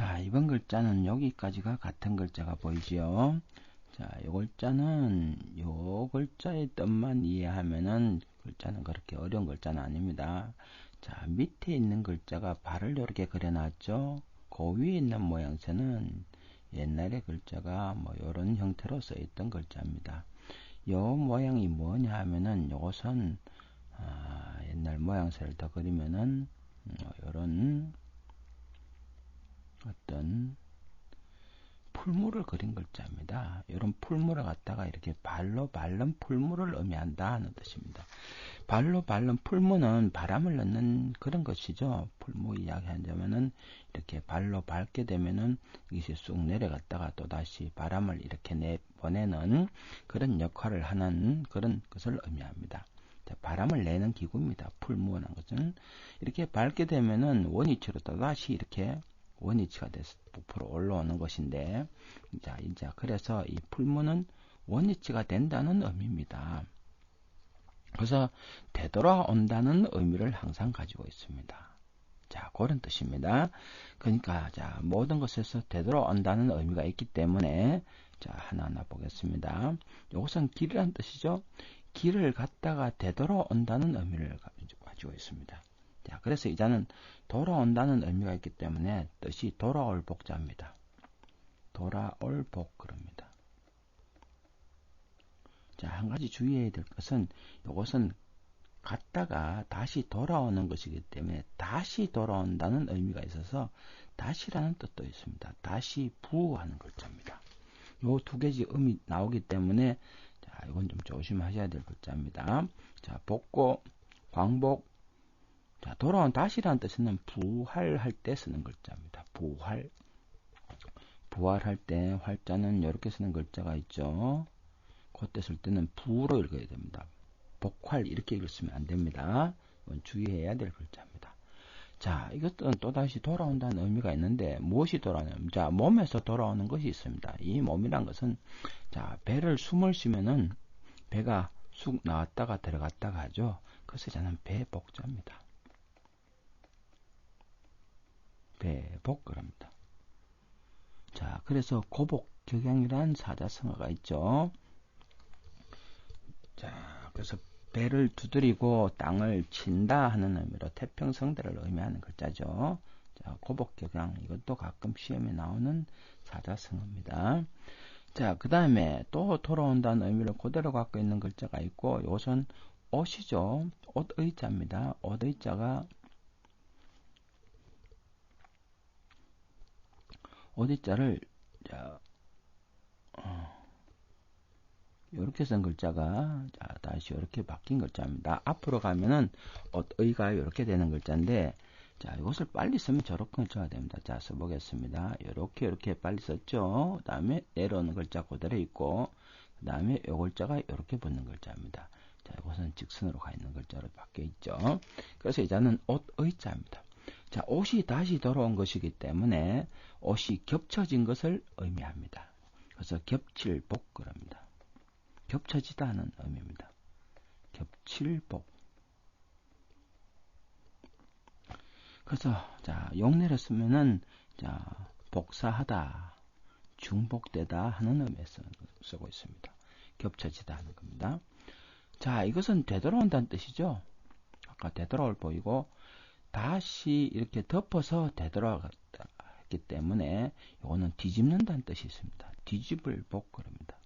자, 이번 글자는 여기까지가 같은 글자가 보이지요. 자, 요 글자는 요 글자의 뜻만 이해하면은 글자는 그렇게 어려운 글자는 아닙니다. 자, 밑에 있는 글자가 발을 이렇게 그려놨죠. 그 위에 있는 모양새는 옛날의 글자가 뭐 이런 형태로 써있던 글자입니다. 요 모양이 뭐냐 하면은 요것은 아, 옛날 모양새를 더 그리면은 음, 어떤 풀물을 그린 글자입니다. 이런 풀물을 갖다가 이렇게 발로 밟는 풀물을 의미한다 하는 뜻입니다. 발로 밟는 풀물은 바람을 넣는 그런 것이죠. 풀무 이야기하자면은 이렇게 발로 밟게 되면은 이것이 쑥 내려갔다가 또 다시 바람을 이렇게 내보내는 그런 역할을 하는 그런 것을 의미합니다. 바람을 내는 기구입니다. 풀무원한 것은 이렇게 밟게 되면은 원위치로 또 다시 이렇게 원위치가 돼서 부풀어 올라오는 것인데, 자, 이제 그래서 이 풀무는 원위치가 된다는 의미입니다. 그래서 되돌아온다는 의미를 항상 가지고 있습니다. 자, 그런 뜻입니다. 그러니까, 자, 모든 것에서 되돌아온다는 의미가 있기 때문에, 자, 하나하나 보겠습니다. 이것은 길이란 뜻이죠. 길을 갔다가 되돌아온다는 의미를 가지고 있습니다. 자, 그래서 이자는 돌아온다는 의미가 있기 때문에 뜻이 돌아올 복자입니다. 돌아올 복 그럽니다. 자, 한 가지 주의해야 될 것은 이것은 갔다가 다시 돌아오는 것이기 때문에 다시 돌아온다는 의미가 있어서 다시라는 뜻도 있습니다. 다시 부하는 글자입니다. 요 두 개지 음이 나오기 때문에 자, 이건 좀 조심하셔야 될 글자입니다. 자, 복고, 광복, 자, 돌아온 다시라는 뜻은 부활할 때 쓰는 글자입니다. 부활. 부활할 때 활자는 이렇게 쓰는 글자가 있죠. 그때 쓸 때는 부로 읽어야 됩니다. 복활 이렇게 읽으면 안 됩니다. 주의해야 될 글자입니다. 자, 이것은 또다시 돌아온다는 의미가 있는데 무엇이 돌아오냐면 자, 몸에서 돌아오는 것이 있습니다. 이 몸이란 것은 자, 배를 숨을 쉬면은 배가 쑥 나왔다가 들어갔다가 하죠. 그래서 저는 배 복자입니다. 배복 그럽니다. 자, 그래서 고복 격양이란 사자성어가 있죠. 자, 그래서 배를 두드리고 땅을 친다 하는 의미로 태평성대를 의미하는 글자죠. 자, 고복 격양 이것도 가끔 시험에 나오는 사자성어입니다. 자, 그 다음에 또 돌아온다는 의미를 그대로 갖고 있는 글자가 있고, 이것은 옷이죠. 옷의자입니다. 옷의자가 어디 자를 자, 어, 이렇게 쓴 글자가 자, 다시 이렇게 바뀐 글자입니다. 앞으로 가면은 어의가 이렇게 되는 글자인데 자, 이것을 빨리 쓰면 저렇게 글자가 됩니다. 자, 써보겠습니다. 이렇게 이렇게 빨리 썼죠. 그 다음에 내려오는 글자 그대로 있고 그 다음에 이 글자가 이렇게 붙는 글자입니다. 자, 이것은 직선으로 가 있는 글자로 바뀌어 있죠. 그래서 이 자는 옷의 자입니다. 자, 옷이 다시 돌아온 것이기 때문에 옷이 겹쳐진 것을 의미합니다. 그래서 겹칠복 그럽니다. 겹쳐지다는 의미입니다. 겹칠복. 그래서 자 용례를 쓰면은 자 복사하다, 중복되다 하는 의미에서 쓰고 있습니다. 겹쳐지다 하는 겁니다. 자 이것은 되돌아온다는 뜻이죠. 아까 되돌아올 보이고 다시 이렇게 덮어서 되돌아갔다 했기 때문에 이거는 뒤집는다는 뜻이 있습니다. 뒤집을 복 그럽니다.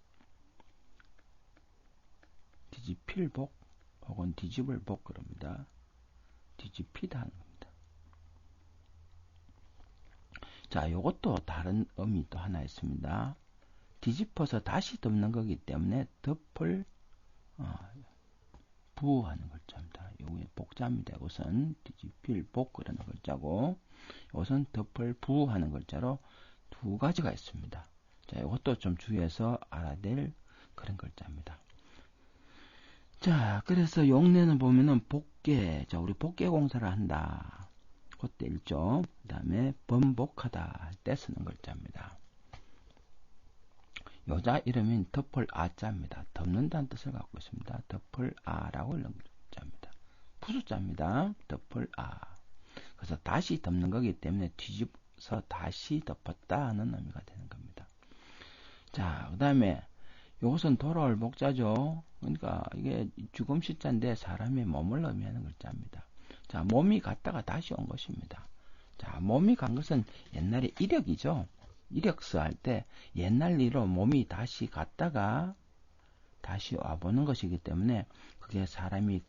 뒤집힐 복 혹은 뒤집을 복 그럽니다. 뒤집히다 하는 겁니다. 자, 이것도 다른 의미 또 하나 있습니다. 뒤집어서 다시 덮는 거기 때문에 덮을 어, 부하는 글자입니다. 요게 복자입니다. 이것은 뒤집힐 복 그라는 글자고 이것은 덮을 부하는 글자로 두 가지가 있습니다. 자, 이것도 좀 주의해서 알아야 될 그런 글자입니다. 자, 그래서 용례는 보면은 복계, 자, 우리 복계 공사를 한다. 그때 일죠. 그 다음에 번복하다 할 때 쓰는 글자입니다. 여자 이름인 덮을 아자입니다. 덮는다는 뜻을 갖고 있습니다. 덮을 아라고 읽는. 부수자입니다. 덮을 아. 그래서 다시 덮는 거기 때문에 뒤집 덮어서 다시 덮었다 하는 의미가 되는 겁니다. 자, 그 다음에 이것은 돌아올 목자죠. 그러니까 이게 죽음 시자인데 사람의 몸을 의미하는 글자입니다. 자, 몸이 갔다가 다시 온 것입니다. 자, 몸이 간 것은 옛날에 이력이죠. 이력서 할 때 옛날 일로 몸이 다시 갔다가 다시 와보는 것이기 때문에 그게 사람이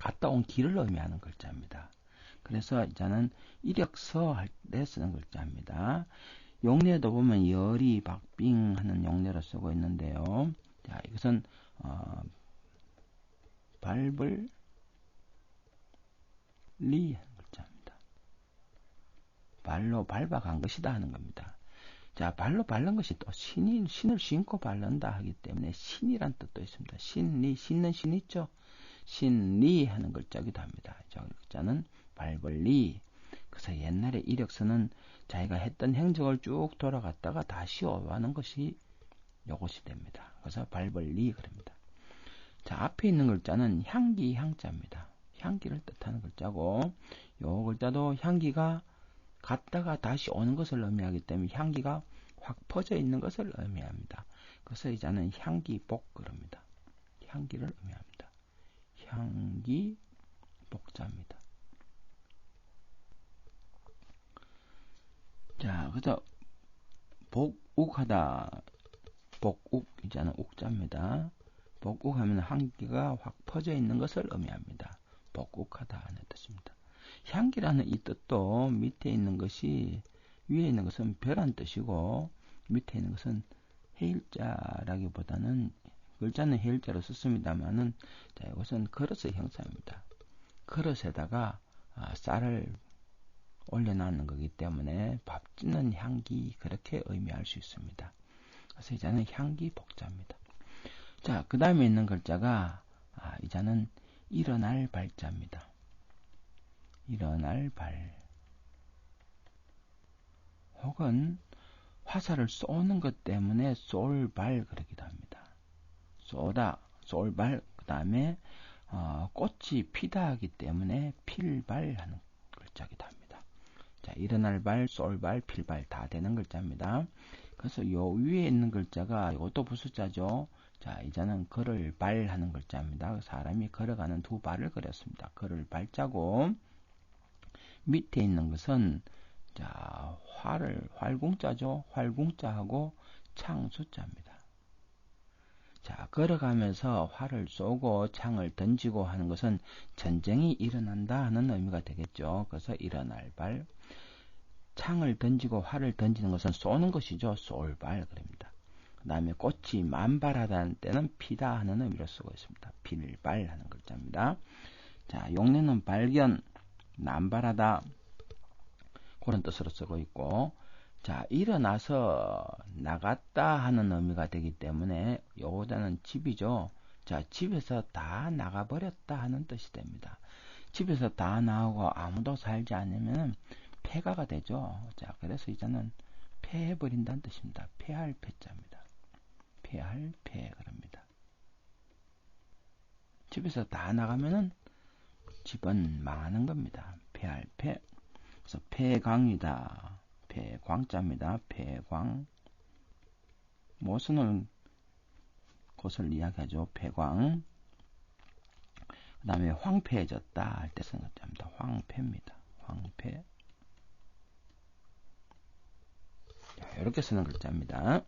갔다 온 길을 의미하는 글자입니다. 그래서 이제는 이력서 할 때 쓰는 글자입니다. 용례도 보면 열이 박빙 하는 용례로 쓰고 있는데요. 자, 이것은 어, 밟을 리 하는 글자입니다. 발로 밟아간 것이다 하는 겁니다. 자, 발로 밟는 것이 또 신이, 신을 신고 밟는다 하기 때문에 신이란 뜻도 있습니다. 신리, 신는 신 있죠? 신리 하는 글자기도 합니다. 저 글자는 발벌리. 그래서 옛날에 이력서는 자기가 했던 행적을 쭉 돌아갔다가 다시 오하는 것이 요것이 됩니다. 그래서 발벌리 그럽니다. 자, 앞에 있는 글자는 향기 향자입니다. 향기를 뜻하는 글자고 요 글자도 향기가 갔다가 다시 오는 것을 의미하기 때문에 향기가 확 퍼져 있는 것을 의미합니다. 그래서 이자는 향기복 그럽니다. 향기를 의미합니다. 향기 복자입니다. 자, 그래서 복욱하다 복욱 이자는 욱자입니다. 복욱하면 향기가 확 퍼져 있는 것을 의미합니다. 복욱하다 하는 뜻입니다. 향기라는 이 뜻도 밑에 있는 것이 위에 있는 것은 별한 뜻이고 밑에 있는 것은 해일자라기보다는 글자는 해일자로 썼습니다만은 자 이것은 그릇의 형상입니다. 그릇에다가 아, 쌀을 올려놓는 거기 때문에 밥 짓는 향기 그렇게 의미할 수 있습니다. 그래서 이자는 향기 복자입니다. 자, 그 다음에 있는 글자가 아, 이자는 일어날 발자입니다. 일어날 발. 혹은 화살을 쏘는 것 때문에 쏠발 그러기도 합니다. 쏘다, 쏠발, 그 다음에 어, 꽃이 피다 하기 때문에 필발 하는 글자기도 합니다. 자, 일어날 발, 쏠발, 필발 다 되는 글자입니다. 그래서 요 위에 있는 글자가 이것도 부수자죠. 자, 이제는 걸을 발 하는 글자입니다. 사람이 걸어가는 두 발을 그렸습니다. 걸을 발자고 밑에 있는 것은 자, 활을 활궁자죠. 활궁자하고 창수자입니다. 자, 걸어가면서 활을 쏘고 창을 던지고 하는 것은 전쟁이 일어난다 하는 의미가 되겠죠. 그래서 일어날 발. 창을 던지고 활을 던지는 것은 쏘는 것이죠. 쏠발 그럽니다. 그 다음에 꽃이 만발하다는 때는 피다 하는 의미로 쓰고 있습니다. 필발 하는 글자입니다. 자, 용례는 발견, 남발하다 그런 뜻으로 쓰고 있고 자 일어나서 나갔다 하는 의미가 되기 때문에 요거자는 집이죠. 자 집에서 다 나가버렸다 하는 뜻이 됩니다. 집에서 다 나오고 아무도 살지 않으면 폐가가 되죠. 자 그래서 이제는 폐해버린다는 뜻입니다. 폐할 폐자입니다. 폐할 폐 그럽니다. 집에서 다 나가면은 집은 망하는 겁니다. 폐할 폐. 그래서 폐광이다. 폐광자입니다. 폐광. 무엇은 것을 이야기하죠. 폐광. 그 다음에 황폐해졌다 할 때 쓰는 글자입니다. 황폐입니다. 황폐. 이렇게 쓰는 글자입니다.